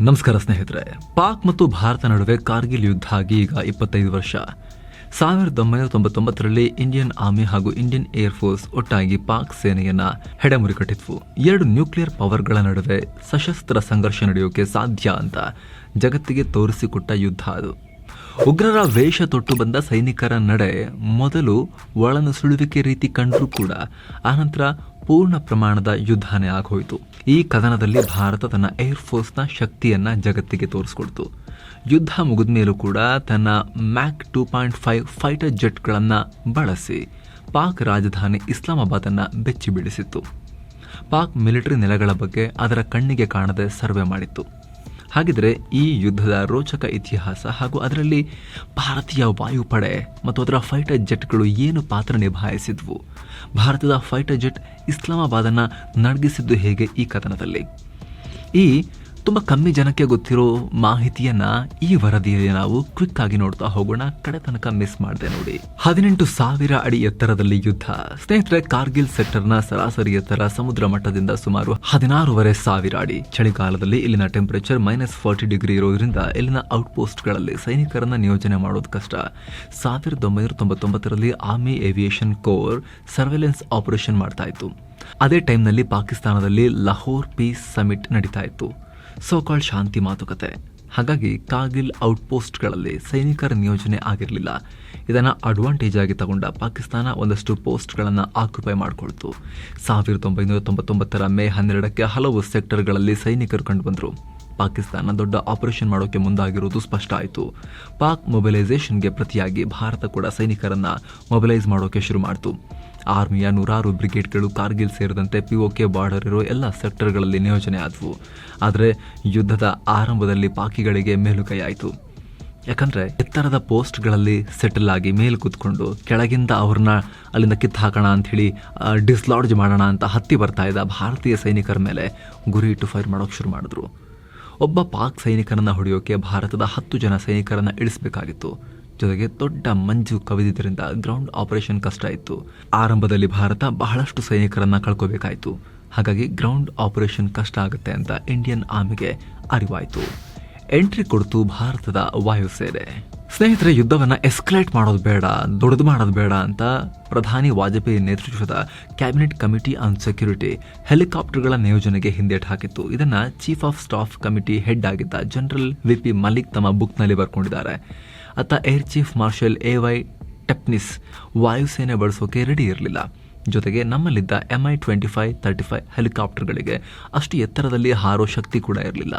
ನಮಸ್ಕಾರ ಸ್ನೇಹಿತರೆ. ಪಾಕ್ ಮತ್ತು ಭಾರತ ನಡುವೆ ಕಾರ್ಗಿಲ್ ಯುದ್ಧ ಆಗಿ ಈಗ ಇಪ್ಪತ್ತೈದು ವರ್ಷ. ಸಾವಿರದ ಒಂಬೈನೂರ ತೊಂಬತ್ತೊಂಬತ್ತರಲ್ಲಿ ಇಂಡಿಯನ್ ಆರ್ಮಿ ಹಾಗೂ ಇಂಡಿಯನ್ ಏರ್ ಫೋರ್ಸ್ ಒಟ್ಟಾಗಿ ಪಾಕ್ ಸೇನೆಯನ್ನ ಹೆಡೆಮುರಿ ಕಟ್ಟಿದ್ವು. ಎರಡು ನ್ಯೂಕ್ಲಿಯರ್ ಪವರ್ಗಳ ನಡುವೆ ಸಶಸ್ತ್ರ ಸಂಘರ್ಷ ನಡೆಯೋಕೆ ಸಾಧ್ಯ ಅಂತ ಜಗತ್ತಿಗೆ ತೋರಿಸಿಕೊಟ್ಟ ಯುದ್ಧ ಅದು. ಉಗ್ರರ ವೇಷ ತೊಟ್ಟು ಬಂದ ಸೈನಿಕರ ನಡೆ ಮೊದಲು ಒಳನುಸುಳುವಿಕೆ ರೀತಿ ಕಂಡರೂ ಕೂಡ ಆನಂತರ ಪೂರ್ಣ ಪ್ರಮಾಣದ ಯುದ್ಧನೇ ಆಗೋಯಿತು. ಈ ಕದನದಲ್ಲಿ ಭಾರತ ತನ್ನ ಏರ್ ಫೋರ್ಸ್ನ ಶಕ್ತಿಯನ್ನ ಜಗತ್ತಿಗೆ ತೋರಿಸ್ಕೊಡ್ತು. ಯುದ್ಧ ಮುಗಿದ ಮೇಲೂ ಕೂಡ ತನ್ನ mach two point five fighter ಜೆಟ್ಗಳನ್ನು ಬಳಸಿ ಪಾಕ್ ರಾಜಧಾನಿ ಇಸ್ಲಾಮಾಬಾದನ್ನು ಬೆಚ್ಚಿ ಬೀಳಿಸಿತ್ತು ಪಾಕ್ ಮಿಲಿಟರಿ ನೆಲೆಗಳ ಬಗ್ಗೆ ಅದರ ಕಣ್ಣಿಗೆ ಕಾಣದೆ ಸರ್ವೆ ಮಾಡಿತ್ತು. ಹಾಗಿದ್ರೆ ಈ ಯುದ್ಧದ ರೋಚಕ ಇತಿಹಾಸ ಹಾಗೂ ಅದರಲ್ಲಿ ಭಾರತೀಯ ವಾಯುಪಡೆ ಮತ್ತು ಅದರ ಫೈಟರ್ ಜೆಟ್ಗಳು ಏನು ಪಾತ್ರ ನಿಭಾಯಿಸಿದ್ವು? ಭಾರತದ ಫೈಟರ್ ಜೆಟ್ ಇಸ್ಲಾಮಾಬಾದನ್ನು ನಡಗಿಸಿದ್ದು ಹೇಗೆ ಈ ಕಥನದಲ್ಲಿ? ಈ ತುಂಬ ಕಮ್ಮಿ ಜನಕ್ಕೆ ಗೊತ್ತಿರೋ ಮಾಹಿತಿಯನ್ನ ಈ ವರದಿಯಲ್ಲಿ ನಾವು ಕ್ವಿಕ್ ಆಗಿ ನೋಡ್ತಾ ಹೋಗೋಣ. ಕಡೆ ತನಕ ಮಿಸ್ ಮಾಡಿದೆ ನೋಡಿ. ಹದಿನೆಂಟು ಸಾವಿರ ಅಡಿ ಎತ್ತರದಲ್ಲಿ ಯುದ್ಧ. ಸ್ನೇಹಿತರೆ, ಕಾರ್ಗಿಲ್ ಸೆಕ್ಟರ್ನ ಸರಾಸರಿ ಎತ್ತರ ಸಮುದ್ರ ಮಟ್ಟದಿಂದ ಸುಮಾರು ಹದಿನಾರೂವರೆ ಸಾವಿರ ಅಡಿ. ಚಳಿಗಾಲದಲ್ಲಿ ಇಲ್ಲಿನ ಟೆಂಪರೇಚರ್ ಮೈನಸ್ ಫಾರ್ಟಿ ಡಿಗ್ರಿ ಇರೋದ್ರಿಂದ ಇಲ್ಲಿನ ಔಟ್ಪೋಸ್ಟ್ಗಳಲ್ಲಿ ಸೈನಿಕರನ್ನ ನಿಯೋಜನೆ ಮಾಡೋದು ಕಷ್ಟ. ಸಾವಿರದ ಒಂಬೈನೂರ ತೊಂಬತ್ತೊಂಬತ್ತರಲ್ಲಿ army aviation corps surveillance operation ಮಾಡ್ತಾ ಇತ್ತು. ಅದೇ ಟೈಮ್ನಲ್ಲಿ ಪಾಕಿಸ್ತಾನದಲ್ಲಿ ಲಾಹೋರ್ ಪೀಸ್ ಸಮಿಟ್ ನಡೀತಾ ಇತ್ತು. ಸೋಕಾಳ್ ಶಾಂತಿ ಮಾತುಕತೆ. ಹಾಗಾಗಿ ಕಾರ್ಗಿಲ್ ಔಟ್ಪೋಸ್ಟ್ಗಳಲ್ಲಿ ಸೈನಿಕರ ನಿಯೋಜನೆ ಆಗಿರಲಿಲ್ಲ. ಇದನ್ನು ಅಡ್ವಾಂಟೇಜ್ ಆಗಿ ತಗೊಂಡ ಪಾಕಿಸ್ತಾನ ಒಂದಷ್ಟು ಪೋಸ್ಟ್ಗಳನ್ನು ಆಕ್ಯುಪೈ ಮಾಡಿಕೊಳ್ತು. ಸಾವಿರದ ಒಂಬೈನೂರ ತೊಂಬತ್ತೊಂಬತ್ತರ ಮೇ ಹನ್ನೆರಡಕ್ಕೆ ಹಲವು ಸೆಕ್ಟರ್ಗಳಲ್ಲಿ ಸೈನಿಕರು ಕಂಡುಬಂದರು. ಪಾಕಿಸ್ತಾನ ದೊಡ್ಡ ಆಪರೇಷನ್ ಮಾಡೋಕೆ ಮುಂದಾಗಿರುವುದು ಸ್ಪಷ್ಟ ಆಯಿತು. ಪಾಕ್ ಮೊಬಿಲೈಸೇಷನ್ಗೆ ಪ್ರತಿಯಾಗಿ ಭಾರತ ಕೂಡ ಸೈನಿಕರನ್ನು ಮೊಬಿಲೈಸ್ ಮಾಡೋಕೆ ಶುರು ಮಾಡಿತು. ಆರ್ಮಿಯ ನೂರಾರು ಬ್ರಿಗೇಡ್ಗಳು ಕಾರ್ಗಿಲ್ ಸೇರಿದಂತೆ ಪಿಒಕೆ ಬಾರ್ಡರ್ ಇರೋ ಎಲ್ಲ ಸೆಕ್ಟರ್ಗಳಲ್ಲಿ ನಿಯೋಜನೆ ಆದವು. ಆದರೆ ಯುದ್ಧದ ಆರಂಭದಲ್ಲಿ ಪಾಕಿಗಳಿಗೆ ಮೇಲುಕೈಯಾಯಿತು. ಯಾಕಂದರೆ ಎತ್ತರದ ಪೋಸ್ಟ್ಗಳಲ್ಲಿ ಸೆಟಲ್ ಆಗಿ ಮೇಲೆ ಕೂತ್ಕೊಂಡು ಕೆಳಗಿಂದ ಅವ್ರನ್ನ ಅಲ್ಲಿಂದ ಕಿತ್ತು ಹಾಕೋಣ ಅಂಥೇಳಿ ಡಿಸ್ಲಾಡ್ಜ್ ಮಾಡೋಣ ಅಂತ ಹತ್ತಿ ಬರ್ತಾ ಇದ್ದ ಭಾರತೀಯ ಸೈನಿಕರ ಮೇಲೆ ಗುರಿ ಇಟ್ಟು ಫೈರ್ ಮಾಡೋಕೆ ಶುರು ಮಾಡಿದ್ರು. ಒಬ್ಬ ಪಾಕ್ ಸೈನಿಕರನ್ನು ಹೊಡೆಯೋಕೆ ಭಾರತದ ಹತ್ತು ಜನ ಸೈನಿಕರನ್ನು ಇಳಿಸಬೇಕಾಗಿತ್ತು. ಜೊತೆಗೆ ದೊಡ್ಡ ಮಂಜು ಕವಿದಿದ್ದರಿಂದ ಗ್ರೌಂಡ್ ಆಪರೇಷನ್ ಕಷ್ಟ ಇತ್ತು. ಆರಂಭದಲ್ಲಿ ಭಾರತ ಬಹಳಷ್ಟು ಸೈನಿಕರನ್ನ ಕಳ್ಕೋಬೇಕಾಯಿತು. ಹಾಗಾಗಿ ಗ್ರೌಂಡ್ ಆಪರೇಷನ್ ಕಷ್ಟ ಆಗುತ್ತೆ ಅಂತ ಇಂಡಿಯನ್ ಆರ್ಮಿಗೆ ಅರಿವಾಯಿತು. ಎಂಟ್ರಿ ಕೊಡ್ತು ಭಾರತದ ವಾಯುಸೇನೆ. ಸ್ನೇಹಿತರೆ, ಯುದ್ಧವನ್ನ ಎಸ್ಕಲೇಟ್ ಮಾಡೋದು ಬೇಡ, ದೊಡ್ಡದು ಮಾಡೋದು ಬೇಡ ಅಂತ ಪ್ರಧಾನಿ ವಾಜಪೇಯಿ ನೇತೃತ್ವದ ಕ್ಯಾಬಿನೆಟ್ ಕಮಿಟಿ ಆನ್ ಸೆಕ್ಯೂರಿಟಿ ಹೆಲಿಕಾಪ್ಟರ್ಗಳ ನಿಯೋಜನೆಗೆ ಹಿಂದೇಟು ಹಾಕಿತ್ತು. ಇದನ್ನ chief of staff committee head ಆಗಿದ್ದ ಜನರಲ್ ವಿ ಪಿ ಮಲಿಕ್ ತಮ್ಮ ಬುಕ್ನಲ್ಲಿ ಬರ್ಕೊಂಡಿದ್ದಾರೆ. ಅತ್ತ air chief marshal A Y Tipnis ವಾಯುಸೇನೆ ಬಳಸೋಕೆ ರೆಡಿ ಇರಲಿಲ್ಲ. ಜೊತೆಗೆ ನಮ್ಮಲ್ಲಿದ್ದ MI twenty five thirty five ಹೆಲಿಕಾಪ್ಟರ್ಗಳಿಗೆ ಅಷ್ಟು ಎತ್ತರದಲ್ಲಿ ಹಾರೋ ಶಕ್ತಿ ಕೂಡ ಇರಲಿಲ್ಲ.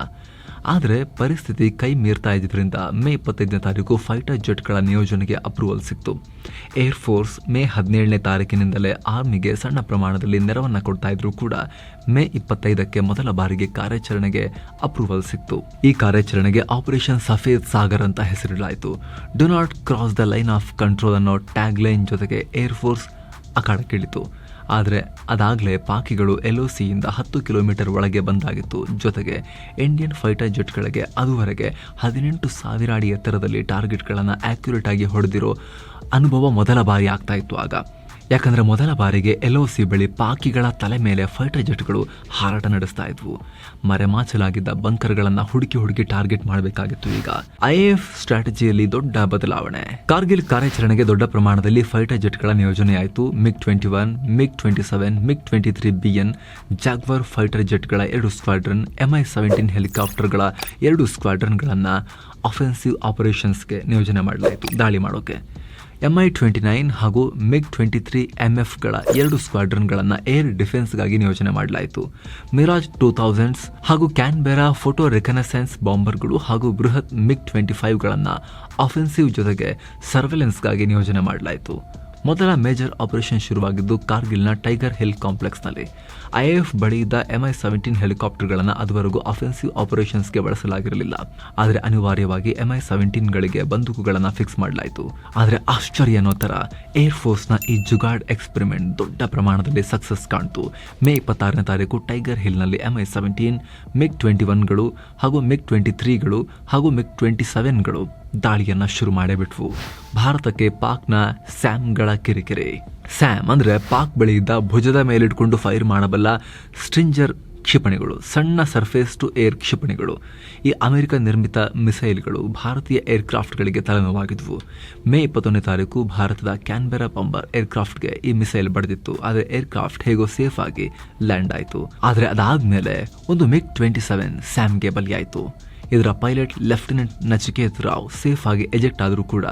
ಆದರೆ ಪರಿಸ್ಥಿತಿ ಕೈ ಮೀರ್ತಾ ಇದ್ದಿದ್ದರಿಂದ ಮೇ ಇಪ್ಪತ್ತೈದನೇ ತಾರೀಕು ಫೈಟರ್ ಜೆಟ್ಗಳ ನಿಯೋಜನೆಗೆ ಅಪ್ರೂವಲ್ ಸಿಕ್ತು. ಏರ್ ಫೋರ್ಸ್ ಮೇ ಹದಿನೇಳನೇ ತಾರೀಕಿನಿಂದಲೇ ಆರ್ಮಿಗೆ ಸಣ್ಣ ಪ್ರಮಾಣದಲ್ಲಿ ನೆರವನ್ನು ಕೊಡ್ತಾ ಇದ್ರೂ ಕೂಡ ಮೇ ಇಪ್ಪತ್ತೈದಕ್ಕೆ ಮೊದಲ ಬಾರಿಗೆ ಕಾರ್ಯಾಚರಣೆಗೆ ಅಪ್ರೂವಲ್ ಸಿಕ್ತು. ಈ ಕಾರ್ಯಾಚರಣೆಗೆ ಆಪರೇಷನ್ ಸಫೇದ್ ಸಾಗರ್ ಅಂತ ಹೆಸರಿಡಲಾಯಿತು. Do not cross the line of control ಅನ್ನೋ ಟ್ಯಾಗ್ ಲೈನ್ ಜೊತೆಗೆ ಏರ್ ಫೋರ್ಸ್ ಅಖಾಡಕ್ಕಿಳಿತು. ಆದರೆ ಅದಾಗಲೇ ಪಾಕಿಗಳು ಎಲ್ ಒ ಸಿಯಿಂದ ಹತ್ತು ಕಿಲೋಮೀಟರ್ ಒಳಗೆ ಬಂದಾಗಿತ್ತು. ಜೊತೆಗೆ ಇಂಡಿಯನ್ ಫೈಟರ್ ಜೆಟ್ಗಳಿಗೆ ಅದುವರೆಗೆ ಹದಿನೆಂಟು ಸಾವಿರ ಅಡಿ ಎತ್ತರದಲ್ಲಿ ಟಾರ್ಗೆಟ್ಗಳನ್ನು ಆಕ್ಯುರೇಟ್ ಆಗಿ ಹೊಡೆದಿರೋ ಅನುಭವ ಮೊದಲ ಬಾರಿ ಆಗ್ತಾ ಇತ್ತು ಆಗ. ಯಾಕಂದ್ರೆ ಮೊದಲ ಬಾರಿಗೆ ಎಲ್ ಒ ಸಿ ಬಳಿ ಪಾಕಿಗಳ ತಲೆ ಮೇಲೆ ಫೈಟರ್ ಜೆಟ್ಗಳು ಹಾರಾಟ ನಡೆಸ್ತಾ ಇದ್ವು. ಮರೆಮಾಚಲಾಗಿದ್ದ ಬಂಕರ್ಗಳನ್ನು ಹುಡುಕಿ ಹುಡುಕಿ ಟಾರ್ಗೆಟ್ ಮಾಡಬೇಕಾಗಿತ್ತು ಈಗ. ಐಎಫ್ ಸ್ಟ್ರಾಟಜಿಯಲ್ಲಿ ದೊಡ್ಡ ಬದಲಾವಣೆ. ಕಾರ್ಗಿಲ್ ಕಾರ್ಯಾಚರಣೆಗೆ ದೊಡ್ಡ ಪ್ರಮಾಣದಲ್ಲಿ ಫೈಟರ್ ಜೆಟ್ಗಳ ನಿಯೋಜನೆಯಾಯಿತು MiG twenty one, MiG twenty seven, MiG twenty three BN Jaguar fighter ಜೆಟ್ಗಳ ಎರಡು ಸ್ಕ್ವಾಡ್ರನ್ ಎಂಐ ಸೆವೆಂಟೀನ್ ಹೆಲಿಕಾಪ್ಟರ್ಗಳ ಎರಡು ಸ್ಕ್ವಾಡ್ರನ್ಗಳನ್ನು ಅಫೆನ್ಸಿವ್ ಆಪರೇಷನ್ಸ್ಗೆ ನಿಯೋಜನೆ ಮಾಡಲಾಯಿತು. ದಾಳಿ ಮಾಡೋಕೆ. ಎಂಐ ಟ್ವೆಂಟಿ ನೈನ್ ಹಾಗೂ ಮಿಗ್ ಟ್ವೆಂಟಿ ತ್ರೀ ಎಂಎಫ್ಗಳ ಎರಡು ಸ್ಕ್ವಾಡ್ರನ್ಗಳನ್ನು ಏರ್ ಡಿಫೆನ್ಸ್ಗಾಗಿ ನಿಯೋಜನೆ ಮಾಡಲಾಯಿತು. ಮಿರಾಜ್ ಟೂ ಥೌಸಂಡ್ಸ್ ಹಾಗೂ ಕ್ಯಾನ್ಬೆರಾ ಫೋಟೋ ರೆಕನಸೆನ್ಸ್ ಬಾಂಬರ್ಗಳು ಹಾಗೂ ಬೃಹತ್ ಮಿಗ್ ಟ್ವೆಂಟಿ ಫೈವ್ಗಳನ್ನು ಅಫೆನ್ಸಿವ್ ಜೊತೆಗೆ ಸರ್ವೆಲೆನ್ಸ್ಗಾಗಿ ನಿಯೋಜನೆ ಮಾಡಲಾಯಿತು. ಮೊದಲ ಮೇಜರ್ ಆಪರೇಷನ್ ಶುರುವಾಗಿದ್ದು ಕಾರ್ಗಿಲ್ನ ಟೈಗರ್ ಹಿಲ್ ಕಾಂಪ್ಲೆಕ್ಸ್ನಲ್ಲಿ. ಐಎಎಫ್ ಬಳಿ ಇದ್ದ ಎಂಐ ಸೆವೆಂಟೀನ್ ಹೆಲಿಕಾಪ್ಟರ್ಗಳನ್ನು ಅದುವರೆಗೂ ಅಫೆನ್ಸಿವ್ ಆಪರೇಷನ್ಸ್ಗೆ ಬಳಸಲಾಗಿರಲಿಲ್ಲ. ಆದರೆ ಅನಿವಾರ್ಯವಾಗಿ ಎಂಐ ಸೆವೆಂಟೀನ್ಗಳಿಗೆ ಬಂದೂಕುಗಳನ್ನು ಫಿಕ್ಸ್ ಮಾಡಲಾಯಿತು. ಆದರೆ ಆಶ್ಚರ್ಯ ಅನ್ನೋ ಥರ ಏರ್ಫೋರ್ಸ್ನ ಈ ಜುಗಾಡ್ ಎಕ್ಸ್ಪೆರಿಮೆಂಟ್ ದೊಡ್ಡ ಪ್ರಮಾಣದಲ್ಲಿ ಸಕ್ಸಸ್ ಕಾಣ್ತು. ಮೇ ಇಪ್ಪತ್ತಾರನೇ ತಾರೀಕು ಟೈಗರ್ ಹಿಲ್ನಲ್ಲಿ ಎಂಐ ಸೆವೆಂಟೀನ್ ಮಿಗ್ ಟ್ವೆಂಟಿ ಒನ್ಗಳು ಹಾಗೂ ಮಿಗ್ ಟ್ವೆಂಟಿ ತ್ರೀಗಳು ಹಾಗೂ ಮಿಗ್ ಟ್ವೆಂಟಿ ಸೆವೆನ್ಗಳು ದಾಳಿಯನ್ನ ಶುರು ಮಾಡೇಬಿಟ್ವು. ಭಾರತಕ್ಕೆ ಪಾಕ್ನ ಸ್ಯಾಮ್ಗಳ ಕಿರಿಕಿರಿ. ಸ್ಯಾಮ್ ಅಂದ್ರೆ ಪಾಕ್ ಬಳಿ ಇದ್ದ ಭುಜದ ಮೇಲಿಟ್ಕೊಂಡು ಫೈರ್ ಮಾಡಬಲ್ಲ ಸ್ಟ್ರಿಂಜರ್ ಕ್ಷಿಪಣಿಗಳು, ಸಣ್ಣ ಸರ್ಫೇಸ್ ಟು ಏರ್ ಕ್ಷಿಪಣಿಗಳು. ಈ ಅಮೆರಿಕ ನಿರ್ಮಿತ ಮಿಸೈಲ್ಗಳು ಭಾರತೀಯ ಏರ್ಕ್ರಾಫ್ಟ್ಗಳಿಗೆ ತಲೆನೋವಾಗಿದ್ವು ಮೇ ಇಪ್ಪತ್ತೊಂದನೇ ತಾರೀಕು ಭಾರತದ ಕ್ಯಾನ್ಬೆರಾ ಬಂಬರ್ ಏರ್ಕ್ರಾಫ್ಟ್ಗೆ ಈ ಮಿಸೈಲ್ ಬಡಿದಿತ್ತು. ಆದರೆ ಏರ್ಕ್ರಾಫ್ಟ್ ಹೇಗೋ ಸೇಫ್ ಆಗಿ ಲ್ಯಾಂಡ್ ಆಯಿತು. ಆದರೆ ಅದಾದ್ಮೇಲೆ ಒಂದು ಮಿಗ್ ಟ್ವೆಂಟಿ ಸೆವೆನ್ ಸ್ಯಾಮ್ಗೆ ಬಲಿಯಾಯಿತು. ಇದರ pilot lieutenant Nachiket Rao safe ಆಗಿ ಎಜೆಕ್ಟ್ ಆದರೂ ಕೂಡ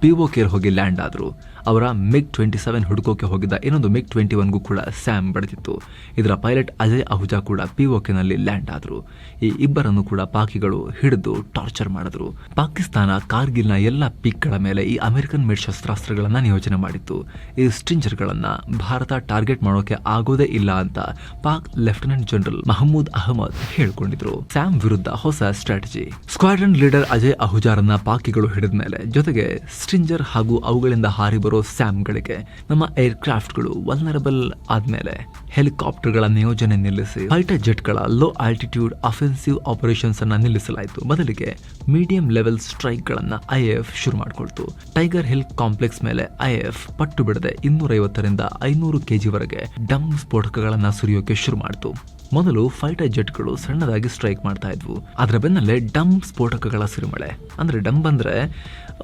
ಪಿಒ ಕೇರ್ ಹೋಗಿ ಲ್ಯಾಂಡ್ ಆದರು. ಅವರ ಮಿಗ್ ಟ್ವೆಂಟಿ ಸೆವೆನ್ ಹುಡುಕೋಕೆ ಹೋಗಿದ್ದ ಇನ್ನೊಂದು ಮಿಗ್ ಟ್ವೆಂಟಿ ಒನ್ಗೂ ಕೂಡ ಸ್ಯಾಮ್ ಬಡಿದಿತ್ತು ಇದರ ಪೈಲಟ್ ಅಜಯ್ ಅಹುಜಾ ಕೂಡ ಪಿಒಕೆನಲ್ಲಿ ಲ್ಯಾಂಡ್ ಆದರು ಈ ಇಬ್ಬರನ್ನು ಕೂಡ ಪಾಕಿಗಳು ಹಿಡಿದು ಟಾರ್ಚರ್ ಮಾಡಿದ್ರು. ಪಾಕಿಸ್ತಾನ ಕಾರ್ಗಿಲ್ನ ಎಲ್ಲ ಪೀಕ್ಗಳ ಮೇಲೆ ಈ ಅಮೆರಿಕನ್ ಮೇಡ್ ಶಸ್ತ್ರಾಸ್ತ್ರಗಳನ್ನು ನಿಯೋಜನೆ ಮಾಡಿತ್ತು. ಈ ಸ್ಟಿಂಜರ್ಗಳನ್ನು ಭಾರತ ಟಾರ್ಗೆಟ್ ಮಾಡೋಕೆ ಆಗೋದೇ ಇಲ್ಲ ಅಂತ ಪಾಕ್ ಲೆಫ್ಟಿನೆಂಟ್ ಜನರಲ್ ಮಹಮೂದ್ ಅಹಮದ್ ಹೇಳಿಕೊಂಡಿದ್ರು. ಸ್ಯಾಮ್ ವಿರುದ್ಧ ಹೊಸ ಸ್ಟ್ರಾಟಜಿ. ಸ್ಕ್ವಾಡ್ರನ್ ಲೀಡರ್ ಅಜಯ್ ಅಹುಜಾರನ್ನ ಪಾಕಿಗಳು ಹಿಡಿದ ಮೇಲೆ ಜೊತೆಗೆ ಸ್ಟಿಂಜರ್ ಹಾಗೂ ಅವುಗಳಿಂದ ಹಾರಿ ಬರೋ ಸ್ಯಾಮ್ಗಳಿಗೆ ನಮ್ಮ ಏರ್ಕ್ರಾಫ್ಟ್ಗಳು ವಲ್ನರಬಲ್ ಆದ್ಮೇಲೆ ಹೆಲಿಕಾಪ್ಟರ್ಗಳ ನಿಯೋಜನೆ ನಿಲ್ಲಿಸಿ ಫೈಟರ್ ಜೆಟ್ಗಳ ಲೋ ಆಲ್ಟಿಟ್ಯೂಡ್ ಅಫೆನ್ಸಿವ್ ಆಪರೇಷನ್ಸ್ ಅನ್ನ ನಿಲ್ಲಿಸಲಾಯಿತು. ಬದಲಿಗೆ ಮೀಡಿಯಂ ಲೆವೆಲ್ ಸ್ಟ್ರೈಕ್ ಗಳನ್ನ ಎಫ್ ಶುರು ಮಾಡಿಕೊಳ್ತು. ಟೈಗರ್ ಹಿಲ್ ಕಾಂಪ್ಲೆಕ್ಸ್ ಮೇಲೆ ಐ ಎಫ್ ಪಟ್ಟು ಬಿಡದೆ ಇನ್ನೂರೈವತ್ತರಿಂದ ಐನೂರು ಕೆಜಿವರೆಗೆ ಡಮ್ ಸ್ಫೋಟಕಗಳನ್ನ ಸುರಿಯೋಕೆ ಶುರು ಮಾಡಿತು. ಮೊದಲು ಫೈಟರ್ ಜೆಟ್ಗಳು ಸಣ್ಣದಾಗಿ ಸ್ಟ್ರೈಕ್ ಮಾಡ್ತಾ ಇದ್ವು. ಅದರ ಬೆನ್ನಲ್ಲೇ ಡಮ್ ಸ್ಫೋಟಕಗಳ ಸಿರಿಮಳೆ. ಅಂದ್ರೆ ಡಮ್ ಅಂದರೆ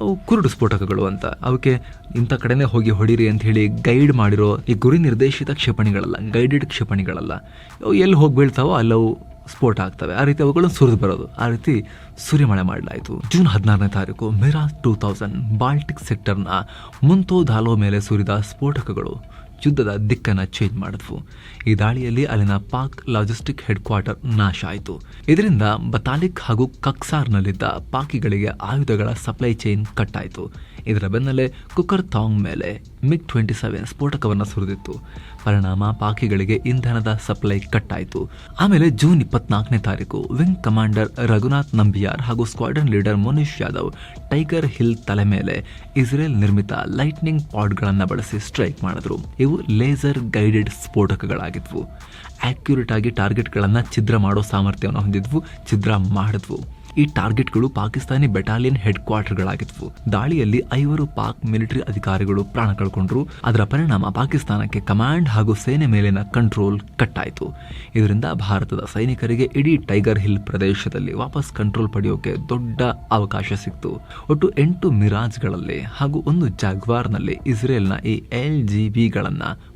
ಅವು ಕುರುಡು ಸ್ಫೋಟಕಗಳು ಅಂತ. ಅವಕ್ಕೆ ಇಂಥ ಕಡೆನೇ ಹೋಗಿ ಹೊಡಿರಿ ಅಂತ ಹೇಳಿ ಗೈಡ್ ಮಾಡಿರೋ ಈ ಗುರಿ ನಿರ್ದೇಶಿತ ಕ್ಷಿಪಣಿಗಳಲ್ಲ ಗೈಡೆಡ್ ಕ್ಷಿಪಣಿಗಳಲ್ಲ. ಅವು ಎಲ್ಲಿ ಹೋಗಿ ಬೀಳ್ತಾವೋ ಅಲ್ಲವು ಸ್ಫೋಟ ಆಗ್ತವೆ. ಆ ರೀತಿ ಅವುಗಳನ್ನು ಸುರಿದು ಬರೋದು. ಆ ರೀತಿ ಸುರಿಮಳೆ ಮಾಡಲಾಯಿತು. ಜೂನ್ ಹದಿನಾರನೇ ತಾರೀಕು ಮಿರಾ ಟೂ ತೌಸಂಡ್, ಬಾಲ್ಟಿಕ್ ಸೆಕ್ಟರ್ನ ಮುಂತೋ ದಾಲೋ ಮೇಲೆ ಸುರಿದ ಸ್ಫೋಟಕಗಳು. ಯುದ್ಧದ ದಿಕ್ಕನ್ನು ಚೇಂಜ್ ಮಾಡಿದ್ವು. ಈ ದಾಳಿಯಲ್ಲಿ ಅಲ್ಲಿನ ಪಾಕ್ ಲಾಜಿಸ್ಟಿಕ್ ಹೆಡ್ ಕ್ವಾರ್ಟರ್ ನಾಶ ಆಯಿತು. ಇದರಿಂದ ಬತಾಲಿಕ್ ಹಾಗೂ ಕಕ್ಸಾರ್ನಲ್ಲಿದ್ದ ಪಾಕಿಗಳಿಗೆ ಆಯುಧಗಳ ಸಪ್ಲೈ ಚೈನ್ ಕಟ್ ಆಯಿತು ಇದರ ಬೆನ್ನಲ್ಲೇ ಕುಕರ್ ಥಾಂಗ್ ಮೇಲೆ ಮಿಗ್ ಟ್ವೆಂಟಿ ಸೆವೆನ್ ಸ್ಫೋಟಕವನ್ನು ಸುರಿದಿತ್ತು. ಪರಿಣಾಮ ಪಾಕಿಗಳಿಗೆ ಇಂಧನದ ಸಪ್ಲೈ ಕಟ್ ಆಯಿತು ಆಮೇಲೆ ಜೂನ್ ಇಪ್ಪತ್ನಾಲ್ಕನೇ ತಾರೀಕು ವಿಂಗ್ ಕಮಾಂಡರ್ ರಘುನಾಥ್ ನಂಬಿಯಾರ್ ಹಾಗೂ squadron leader Manish Yadav Tiger Hill ತಲೆ ಮೇಲೆ ಇಸ್ರೇಲ್ ನಿರ್ಮಿತ ಲೈಟ್ನಿಂಗ್ ಪಾಡ್ಗಳನ್ನು ಬಳಸಿ ಸ್ಟ್ರೈಕ್ ಮಾಡಿದ್ರು. ಇವು ಲೇಸರ್ ಗೈಡೆಡ್ ಸ್ಫೋಟಕಗಳಾಗಿದ್ವು. ಆಕ್ಯುರೇಟ್ ಆಗಿ ಟಾರ್ಗೆಟ್ಗಳನ್ನು ಛಿದ್ರ ಮಾಡೋ ಸಾಮರ್ಥ್ಯವನ್ನು ಹೊಂದಿದ್ವು, ಛಿದ್ರ ಮಾಡಿದ್ವು. ಈ ಟಾರ್ಗೆಟ್ಗಳು ಪಾಕಿಸ್ತಾನಿ ಬೆಟಾಲಿಯನ್ ಹೆಡ್ ಕ್ವಾರ್ಟರ್ಗಳಾಗಿದ್ವು ದಾಳಿಯಲ್ಲಿ ಐವರು ಪಾಕ್ ಮಿಲಿಟರಿ ಅಧಿಕಾರಿಗಳು ಪ್ರಾಣ ಕಳ್ಕೊಂಡ್ರು. ಅದರ ಪರಿಣಾಮ ಪಾಕಿಸ್ತಾನಕ್ಕೆ ಕಮಾಂಡ್ ಹಾಗೂ ಸೇನೆ ಮೇಲಿನ ಕಂಟ್ರೋಲ್ ಕಟ್ಟಾಯಿತು. ಇದರಿಂದ ಭಾರತದ ಸೈನಿಕರಿಗೆ ಇಡೀ ಟೈಗರ್ ಹಿಲ್ ಪ್ರದೇಶದಲ್ಲಿ ವಾಪಸ್ ಕಂಟ್ರೋಲ್ ಪಡೆಯೋಕೆ ದೊಡ್ಡ ಅವಕಾಶ ಸಿಕ್ತು. ಒಟ್ಟು ಎಂಟು ಮಿರಾಜ್ಗಳಲ್ಲಿ ಹಾಗೂ ಒಂದು ಜಾಗ್ವಾರ್ನಲ್ಲಿ ಇಸ್ರೇಲ್ನ ಈ ಎಲ್ ಜಿ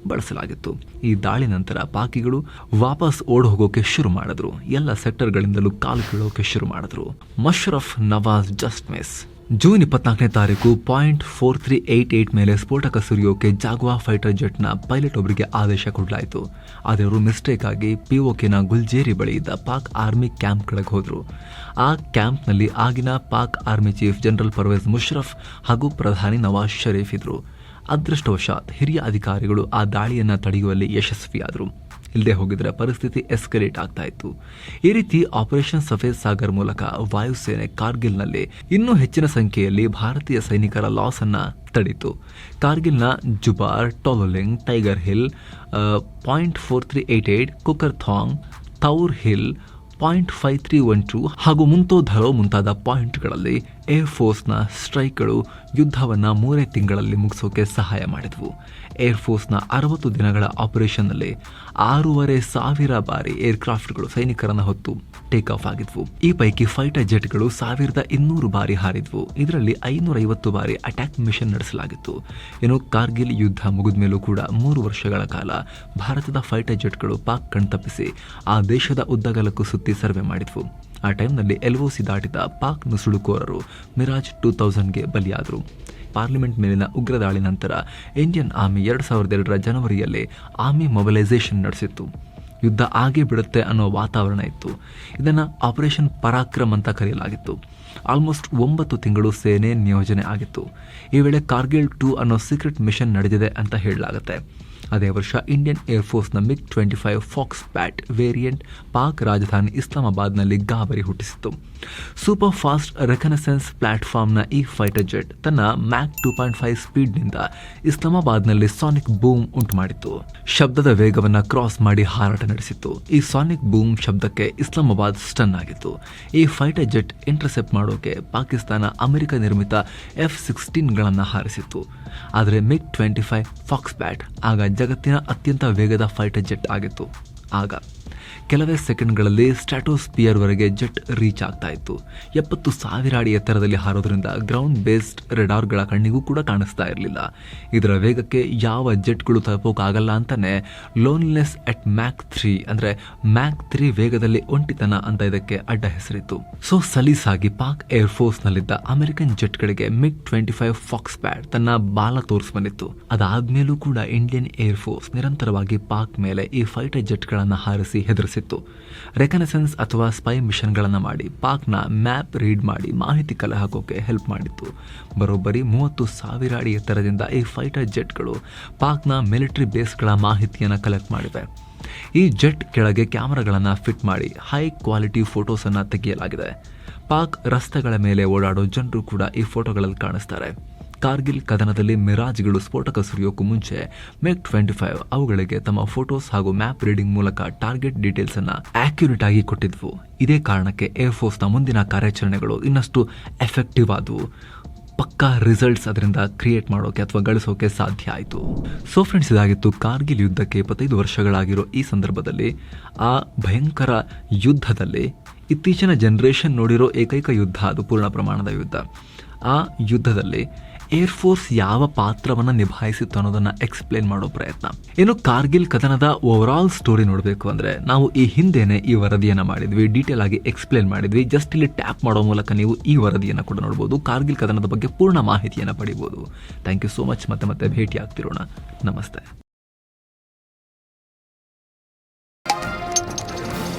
ಬಳಸಲಾಗಿತ್ತು. ಈ ದಾಳಿ ನಂತರ ಪಾಕಿಗಳು ವಾಪಸ್ ಓಡ್ ಹೋಗೋಕೆ ಶುರು ಮಾಡಿದ್ರು. ಎಲ್ಲ ಸೆಕ್ಟರ್ಗಳಿಂದಲೂ ಕಾಲು ಕೀಳೋಕೆ ಶುರು ಮಾಡಿದ್ರು. Musharraf Nawaz just miss June ಇಪ್ಪತ್ನಾಲ್ಕನೇ ತಾರೀಕು point four three eight eight ಮೇಲೆ ಸ್ಫೋಟಕ ಸುರಿಯೋಕೆ ಜಾಗ್ವಾ ಫೈಟರ್ ಜೆಟ್ನ ಪೈಲಟ್ ಒಬ್ಬರಿಗೆ ಆದೇಶ ಕೊಡಲಾಯಿತು. ಆದರೆ ಅವರು ಮಿಸ್ಟೇಕ್ ಆಗಿ ಪಿಒಕೆನ ಗುಲ್ಜೇರಿ ಬಳಿ ಇದ್ದ ಪಾಕ್ ಆರ್ಮಿ ಕ್ಯಾಂಪ್ ಕಡೆಗೆ ಹೋದರು. ಆ ಕ್ಯಾಂಪ್ನಲ್ಲಿ ಆಗಿನ Pak army chief general Pervez Musharraf ಹಾಗೂ ಪ್ರಧಾನಿ ನವಾಜ್ ಶರೀಫ್ ಇದ್ರು. ಅದೃಷ್ಟವಶಾತ್ ಹಿರಿಯ ಅಧಿಕಾರಿಗಳು ಆ ದಾಳಿಯನ್ನು ತಡೆಯುವಲ್ಲಿ ಯಶಸ್ವಿಯಾದರು. ಇಲ್ಲದೆ ಹೋಗಿದ್ರೆ ಪರಿಸ್ಥಿತಿ ಎಸ್ಕಲೇಟ್ ಆಗ್ತಾ ಇತ್ತು. ಈ ರೀತಿ ಆಪರೇಷನ್ ಸಫೇದ್ ಸಾಗರ್ ಮೂಲಕ ವಾಯುಸೇನೆ ಕಾರ್ಗಿಲ್ನಲ್ಲಿ ಇನ್ನೂ ಹೆಚ್ಚಿನ ಸಂಖ್ಯೆಯಲ್ಲಿ ಭಾರತೀಯ ಸೈನಿಕರ ಲಾಸ್ ಅನ್ನ ತಡೀತು. ಕಾರ್ಗಿಲ್ನ Jubar, Tololing, Tiger Hill point four three eight eight Kukar Thang, ತೌರ್ hill point five three one two ಹಾಗೂ ಮುಂತೋಧರೋ ಮುಂತಾದ ಪಾಯಿಂಟ್ಗಳಲ್ಲಿ ಏರ್ ಫೋರ್ಸ್ನ ಸ್ಟ್ರೈಕ್ಗಳು ಯುದ್ಧವನ್ನು ಮೂರೇ ತಿಂಗಳಲ್ಲಿ ಮುಗಿಸೋಕೆ ಸಹಾಯ ಮಾಡಿದವು. ಏರ್ ಫೋರ್ಸ್ನ ಅರವತ್ತು ದಿನಗಳ ಆಪರೇಷನ್ನಲ್ಲಿ ಆರೂವರೆ ಸಾವಿರ ಬಾರಿ ಏರ್ಕ್ರಾಫ್ಟ್ಗಳು ಸೈನಿಕರನ್ನು ಹೊತ್ತು ಟೇಕ್ ಆಫ್ ಆಗಿದ್ವು. ಈ ಪೈಕಿ ಫೈಟರ್ ಜೆಟ್ಗಳು ಸಾವಿರದ ಇನ್ನೂರು ಬಾರಿ ಹಾರಿದ್ವು. ಇದರಲ್ಲಿ ಐನೂರೈವತ್ತು ಬಾರಿ ಅಟ್ಯಾಕ್ ಮಿಷನ್ ನಡೆಸಲಾಗಿತ್ತು. ಇನ್ನು ಕಾರ್ಗಿಲ್ ಯುದ್ಧ ಮುಗಿದ ಮೇಲೂ ಕೂಡ ಮೂರು ವರ್ಷಗಳ ಕಾಲ ಭಾರತದ ಫೈಟರ್ ಜೆಟ್ಗಳು ಪಾಕ್ ಕಣ್ತಪ್ಪಿಸಿ ಆ ದೇಶದ ಉದ್ದಗಲಕ್ಕೂ ಸುತ್ತಿ ಸರ್ವೆ ಮಾಡಿದ್ವು. ಆ ಟೈಮ್ನಲ್ಲಿ ಎಲ್ಒಸಿ ದಾಟಿದ ಪಾಕ್ ನುಸುಳುಕೋರರು ಮಿರಾಜ್ ಟೂ ತೌಸಂಡ್ಗೆ ಬಲಿಯಾದರು. ಪಾರ್ಲಿಮೆಂಟ್ ಮೇಲಿನ ಉಗ್ರ ದಾಳಿ ನಂತರ ಇಂಡಿಯನ್ ಆರ್ಮಿ ಎರಡು ಸಾವಿರದ ಎರಡರ ಜನವರಿಯಲ್ಲಿ ಆರ್ಮಿ ಮೊಬಿಲೈಸೇಷನ್ ನಡೆಸಿತ್ತು. ಯುದ್ಧ ಆಗೇ ಬಿಡುತ್ತೆ ಅನ್ನೋ ವಾತಾವರಣ ಇತ್ತು. ಇದನ್ನು ಆಪರೇಷನ್ ಪರಾಕ್ರಮ್ ಅಂತ ಕರೆಯಲಾಗಿತ್ತು. ಆಲ್ಮೋಸ್ಟ್ ಒಂಬತ್ತು ತಿಂಗಳು ಸೇನೆ ನಿಯೋಜನೆ ಆಗಿತ್ತು. ಈ ವೇಳೆ ಕಾರ್ಗಿಲ್ ಟೂ ಅನ್ನೋ ಸೀಕ್ರೆಟ್ ಮಿಷನ್ ನಡೆದಿದೆ ಅಂತ ಹೇಳಲಾಗುತ್ತೆ. ಅದೇ ವರ್ಷ Indian ಏರ್ಫೋರ್ಸ್ನ MiG twenty five Foxbat variant Pak ರಾಜಧಾನಿ ಇಸ್ಲಾಮಾಬಾದ್ನಲ್ಲಿ ಗಾಬರಿ ಹುಟ್ಟಿಸಿತು ಸೂಪರ್ ಫಾಸ್ಟ್ ರೆಕನಸೆನ್ಸ್ ಪ್ಲಾಟ್ಫಾರ್ಮ್ನ ಈ ಫೈಟರ್ ಜೆಟ್ ತನ್ನ ಮ್ಯಾಕ್ ಟೂ ಪಾಯಿಂಟ್ ಫೈವ್ ಸ್ಪೀಡ್ನಿಂದ ಇಸ್ಲಾಮಾಬಾದ್ನಲ್ಲಿ ಸಾನಿಕ್ ಬೂಮ್ ಉಂಟು ಮಾಡಿತ್ತು ಶಬ್ದದ ವೇಗವನ್ನು ಕ್ರಾಸ್ ಮಾಡಿ ಹಾರಾಟ ನಡೆಸಿತ್ತು. ಈ ಸಾನಿಕ್ ಬೂಮ್ ಶಬ್ದಕ್ಕೆ ಇಸ್ಲಾಮಾಬಾದ್ ಸ್ಟನ್ ಆಗಿತ್ತು. ಈ ಫೈಟರ್ ಜೆಟ್ ಇಂಟರ್ಸೆಪ್ಟ್ ಮಾಡೋಕೆ ಪಾಕಿಸ್ತಾನ ಅಮೆರಿಕ ನಿರ್ಮಿತ ಎಫ್ ಸಿಕ್ಸ್ಟೀನ್ಗಳನ್ನು ಹಾರಿಸಿತ್ತು. ಆದರೆ MiG twenty five fox bat ಆಗ ಜಗತ್ತಿನ ಅತ್ಯಂತ ವೇಗದ ಫೈಟರ್ ಜೆಟ್ ಆಗಿತ್ತು. ಆಗ ಕೆಲವೇ ಸೆಕೆಂಡ್ಗಳಲ್ಲಿ ಸ್ಟ್ರಾಟೋಸ್ಪಿಯರ್ವರೆಗೆ ಜೆಟ್ ರೀಚ್ ಆಗ್ತಾ ಇತ್ತು. ಎಪ್ಪತ್ತು ಸಾವಿರ ಅಡಿ ಎತ್ತರದಲ್ಲಿ ಹಾರೋದ್ರಿಂದ ಗ್ರೌಂಡ್ ಬೇಸ್ಡ್ ರೆಡಾರ್ಗಳ ಕಣ್ಣಿಗೂ ಕೂಡ ಕಾಣಿಸ್ತಾ ಇರಲಿಲ್ಲ. ಇದರ ವೇಗಕ್ಕೆ ಯಾವ ಜೆಟ್ಗಳು ತಲುಪೋಕ್ಕಾಗಲ್ಲ ಅಂತಲೇ ಲೋನ್ಲೆಸ್ ಅಟ್ ಮ್ಯಾಕ್ ತ್ರೀ ಅಂದ್ರೆ ಮ್ಯಾಕ್ ತ್ರೀ ವೇಗದಲ್ಲಿ ಒಂಟಿತನ ಅಂತ ಇದಕ್ಕೆ ಅಡ್ಡ ಹೆಸರಿತ್ತು. ಸೊ ಸಲೀಸಾಗಿ ಪಾಕ್ ಏರ್ ಫೋರ್ಸ್ ನಲ್ಲಿದ್ದ ಅಮೆರಿಕನ್ ಜೆಟ್ಗಳಿಗೆ MiG twenty five fox pad ತನ್ನ ಬಾಲ ತೋರಿಸ್ ಬಂದಿತ್ತು ಅದಾದ್ಮೇಲೂ ಕೂಡ ಇಂಡಿಯನ್ ಏರ್ ಫೋರ್ಸ್ ನಿರಂತರವಾಗಿ ಪಾಕ್ ಮೇಲೆ ಈ ಫೈಟರ್ ಜೆಟ್ಗಳನ್ನು ಹಾರಿಸಿ ಹೆದರಿಸಿತ್ತು. ರೆಕನಸೆನ್ಸ್ ಅಥವಾ ಸ್ಪೈ ಮಿಷನ್ಗಳನ್ನು ಮಾಡಿ, ಪಾಕ್ನ ಮ್ಯಾಪ್ ರೀಡ್ ಮಾಡಿ, ಮಾಹಿತಿ ಕಲೆ ಹಾಕೋಕೆ ಹೆಲ್ಪ್ ಮಾಡಿತ್ತು. ಬರೋಬ್ಬರಿ ಮೂವತ್ತು ಸಾವಿರ ಅಡಿ ಎತ್ತರದಿಂದ ಈ ಫೈಟರ್ ಜೆಟ್ಗಳು ಪಾಕ್ನ ಮಿಲಿಟರಿ ಬೇಸ್ಗಳ ಮಾಹಿತಿಯನ್ನು ಕಲೆಕ್ಟ್ ಮಾಡಿವೆ. ಈ ಜೆಟ್ ಕೆಳಗೆ ಕ್ಯಾಮರಾಗಳನ್ನು ಫಿಟ್ ಮಾಡಿ, ಹೈ ಕ್ವಾಲಿಟಿ ಫೋಟೋಸನ್ನು ತೆಗೆಯಲಾಗಿದೆ. ಪಾಕ್ ರಸ್ತೆಗಳ ಮೇಲೆ ಓಡಾಡೋ ಜನರು ಕೂಡ ಈ ಫೋಟೋಗಳಲ್ಲಿ ಕಾಣಿಸ್ತಾರೆ. ಕಾರ್ಗಿಲ್ ಕದನದಲ್ಲಿ ಮಿರಾಜ್ಗಳು ಸ್ಫೋಟಕ ಸುರಿಯೋಕ್ಕೂ ಮುಂಚೆ ಮೆಕ್ ಟ್ವೆಂಟಿ ಫೈವ್ ಅವುಗಳಿಗೆ ತಮ್ಮ ಫೋಟೋಸ್ ಹಾಗೂ ಮ್ಯಾಪ್ ರೀಡಿಂಗ್ ಮೂಲಕ ಟಾರ್ಗೆಟ್ ಡೀಟೇಲ್ಸ್ ಅನ್ನ ಆಕ್ಯುರೇಟ್ ಆಗಿ ಕೊಟ್ಟಿದ್ವು. ಇದೇ ಕಾರಣಕ್ಕೆ ಏರ್ ಫೋರ್ಸ್ನ ಮುಂದಿನ ಕಾರ್ಯಾಚರಣೆಗಳು ಇನ್ನಷ್ಟು ಎಫೆಕ್ಟಿವ್ ಆದವು. ಪಕ್ಕಾ ರಿಸಲ್ಟ್ಸ್ ಅದರಿಂದ ಕ್ರಿಯೇಟ್ ಮಾಡೋಕೆ ಅಥವಾ ಗಳಿಸೋಕೆ ಸಾಧ್ಯ ಆಯಿತು. ಸೊ ಫ್ರೆಂಡ್ಸ್, ಇದಾಗಿತ್ತು ಕಾರ್ಗಿಲ್ ಯುದ್ಧಕ್ಕೆ ಇಪ್ಪತ್ತೈದು ವರ್ಷಗಳಾಗಿರೋ ಈ ಸಂದರ್ಭದಲ್ಲಿ. ಆ ಭಯಂಕರ ಯುದ್ಧದಲ್ಲಿ ಇತ್ತೀಚಿನ ಜನರೇಷನ್ ನೋಡಿರೋ ಏಕೈಕ ಯುದ್ಧ ಅದು ಪೂರ್ಣ ಪ್ರಮಾಣದ ಯುದ್ಧ. ಆ ಯುದ್ಧದಲ್ಲಿ ಏರ್ ಫೋರ್ಸ್ ಯಾವ ಪಾತ್ರವನ್ನು ನಿಭಾಯಿಸಿತ್ತು ಅನ್ನೋದನ್ನ ಎಕ್ಸ್ಪ್ಲೇನ್ ಮಾಡೋ ಪ್ರಯತ್ನ. ಏನು ಕಾರ್ಗಿಲ್ ಕದನದ ಓವರ್ ಆಲ್ ಸ್ಟೋರಿ ನೋಡಬೇಕು ಅಂದ್ರೆ ನಾವು ಈ ಹಿಂದೆನೆ ಈ ವರದಿಯನ್ನ ಮಾಡಿದ್ವಿ ಡೀಟೇಲ್ ಆಗಿ ಎಕ್ಸ್ಪ್ಲೇನ್ ಮಾಡಿದ್ವಿ. ಜಸ್ಟ್ ಇಲ್ಲಿ ಟ್ಯಾಪ್ ಮಾಡೋ ಮೂಲಕ ನೀವು ಈ ವರದಿಯನ್ನು ಕೂಡ ನೋಡಬಹುದು ಕಾರ್ಗಿಲ್ ಕದನದ ಬಗ್ಗೆ ಪೂರ್ಣ ಮಾಹಿತಿಯನ್ನು ಪಡಿಬಹುದು ಥ್ಯಾಂಕ್ ಯು ಸೋ ಮಚ್ ಮತ್ತೆ ಮತ್ತೆ ಭೇಟಿ ಆಗ್ತಿರೋಣ ನಮಸ್ತೆ.